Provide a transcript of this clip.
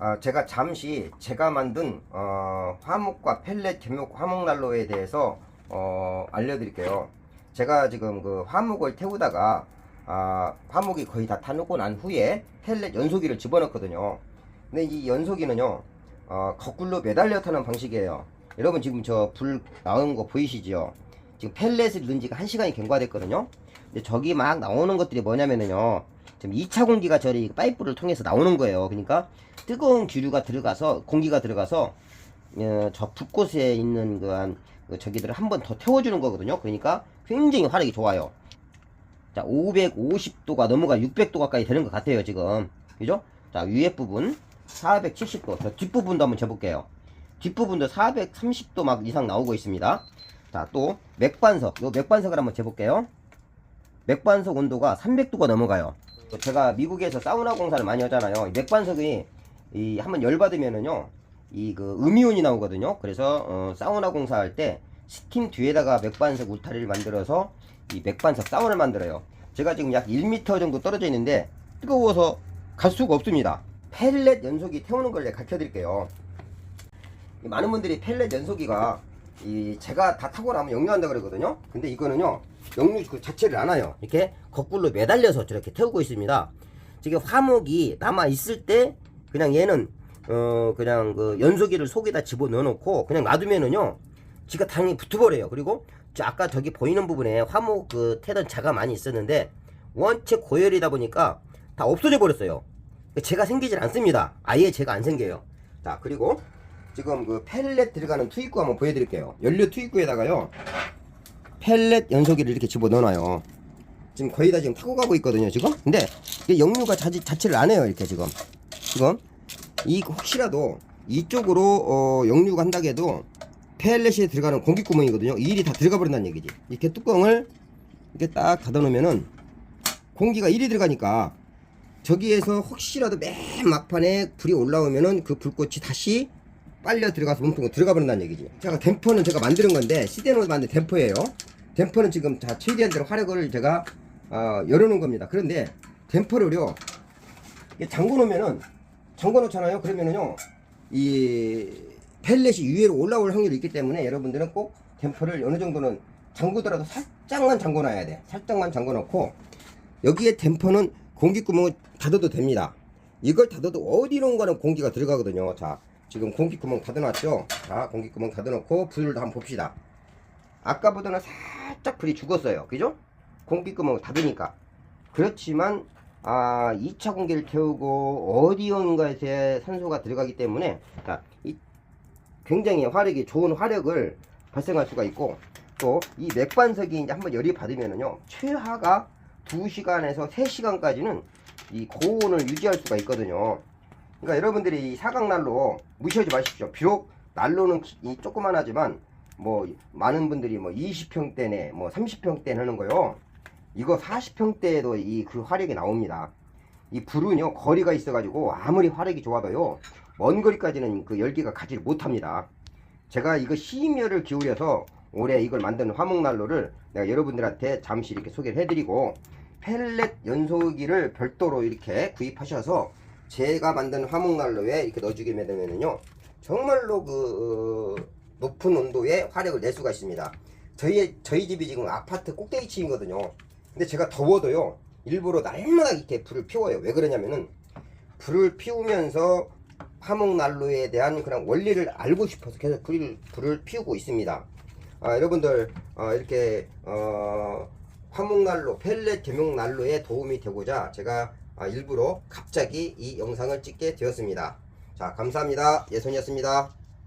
아, 제가 잠시 제가 만든 어, 화목과 펠렛 gem목 화목 난로에 대해서 어, 알려드릴게요. 제가 지금 그 화목을 태우다가 아, 화목이 거의 다 타놓고 난 후에 펠렛 연소기를 집어넣거든요. 근데 이 연소기는요 어, 거꾸로 매달려 타는 방식이에요. 여러분 지금 저 불 나오는 거 보이시죠? 지금 펠렛을 넣은 지가 1시간이 경과됐거든요. 근데 저기 막 나오는 것들이 뭐냐면은요. 지금 2차 공기가 저리 파이프를 통해서 나오는 거예요. 그러니까 뜨거운 기류가 들어가서 공기가 들어가서 어, 저 불꽃에 있는 그한 그 저기들을 한 번 더 태워주는 거거든요. 그러니까 굉장히 화력이 좋아요. 자, 550도가 넘어가 600도 가까이 되는 것 같아요, 지금. 그죠? 자, 위에 부분 470도. 저 뒷부분도 한번 재볼게요. 뒷부분도 430도 막 이상 나오고 있습니다. 자, 또 맥반석. 요 맥반석을 한번 재볼게요. 맥반석 온도가 300도가 넘어가요. 제가 미국에서 사우나 공사를 많이 하잖아요. 이 맥반석이 이 한번 열 받으면은요, 이 그 음이온이 나오거든요. 그래서 어, 사우나 공사할 때 스팀 뒤에다가 맥반석 울타리를 만들어서 이 맥반석 사우나를 만들어요. 제가 지금 약 1m 정도 떨어져 있는데 뜨거워서 갈 수가 없습니다. 펠렛 연소기 태우는 걸 가르쳐 드릴게요. 이 많은 분들이 펠렛 연소기가 이 제가 다 타고 나면 역류한다 그러거든요. 근데 이거는요 역류 그 자체를 안 와요. 이렇게 거꾸로 매달려서 저렇게 태우고 있습니다. 지금 화목이 남아 있을 때 그냥 얘는 어 그냥 그 연소기를 속에다 집어 넣어 놓고 그냥 놔두면은요 지가 당연히 붙어버려요. 그리고 저 아까 저기 보이는 부분에 화목 그 태던 자가 많이 있었는데 원체 고열이다 보니까 다 없어져 버렸어요. 제가 생기질 않습니다. 아예 제가 안 생겨요. 자 그리고 지금 그 펠렛 들어가는 투입구 한번 보여드릴게요. 연료 투입구에다가요 펠렛 연소기를 이렇게 집어 넣어놔요. 지금 거의 다 지금 타고 가고 있거든요 지금. 근데 이게 역류가 자체, 자체를 안 해요 이렇게 지금. 지금 이 혹시라도 이쪽으로 어, 역류가 한다고 해도 펠렛에 들어가는 공기 구멍이거든요. 이 일이 다 들어가 버린다는 얘기지. 이렇게 뚜껑을 이렇게 딱 닫아 놓으면은 공기가 일이 들어가니까 저기에서 혹시라도 맨 막판에 불이 올라오면은 그 불꽃이 다시 빨려 들어가서 몸통으로 들어가 버린다는 얘기지. 제가 댐퍼는 제가 만드는 건데 시대로 만든 댐퍼예요. 댐퍼는 지금 자 최대한 대로 화력을 제가 어, 열어놓은 겁니다. 그런데 댐퍼를요 잠궈 놓으면은 잠궈 놓잖아요. 그러면은요 이 펠렛이 위로 올라올 확률이 있기 때문에 여러분들은 꼭 댐퍼를 어느 정도는 잠그더라도 살짝만 잠궈 놔야 돼. 살짝만 잠궈 놓고 여기에 댐퍼는 공기 구멍을 닫아도 됩니다. 이걸 닫아도 어디론가는 공기가 들어가거든요. 자, 지금 공기구멍 닫아놨죠? 자, 공기구멍 닫아놓고 불을 한번 봅시다. 아까보다는 살짝 불이 죽었어요. 그죠? 공기구멍을 닫으니까. 그렇지만, 아, 2차 공기를 태우고 어디론가에 산소가 들어가기 때문에, 자, 이 굉장히 화력이 좋은 화력을 발생할 수가 있고, 또 이 맥반석이 이제 한번 열이 받으면은요, 최하가 2시간에서 3시간까지는 이 고온을 유지할 수가 있거든요. 그러니까 여러분들이 이 사각난로 무시하지 마십시오. 비록 난로는 기- 이 조그만하지만 뭐 많은 분들이 뭐 20평대네 뭐 30평대 하는 거요. 이거 40평대에도 이 그 화력이 나옵니다. 이 불은요 거리가 있어가지고 아무리 화력이 좋아도요 먼 거리까지는 그 열기가 가지를 못합니다. 제가 이거 심혈을 기울여서 올해 이걸 만드는 화목난로를 내가 여러분들한테 잠시 이렇게 소개를 해드리고 펠렛 연소기를 별도로 이렇게 구입하셔서 제가 만든 화목난로에 이렇게 넣어주게 되면은요 정말로 그 어, 높은 온도의 화력을 낼 수가 있습니다. 저희 저희 집이 지금 아파트 꼭대기층이거든요. 근데 제가 더워도요 일부러 날마다 이렇게 불을 피워요. 왜 그러냐면은 불을 피우면서 화목난로에 대한 그런 원리를 알고 싶어서 계속 불을, 불을 피우고 있습니다. 아, 여러분들 어, 이렇게 어, 화목난로, 펠렛 겸용난로에 도움이 되고자 제가 아, 일부러 갑자기 이 영상을 찍게 되었습니다. 자, 감사합니다. 예선이었습니다.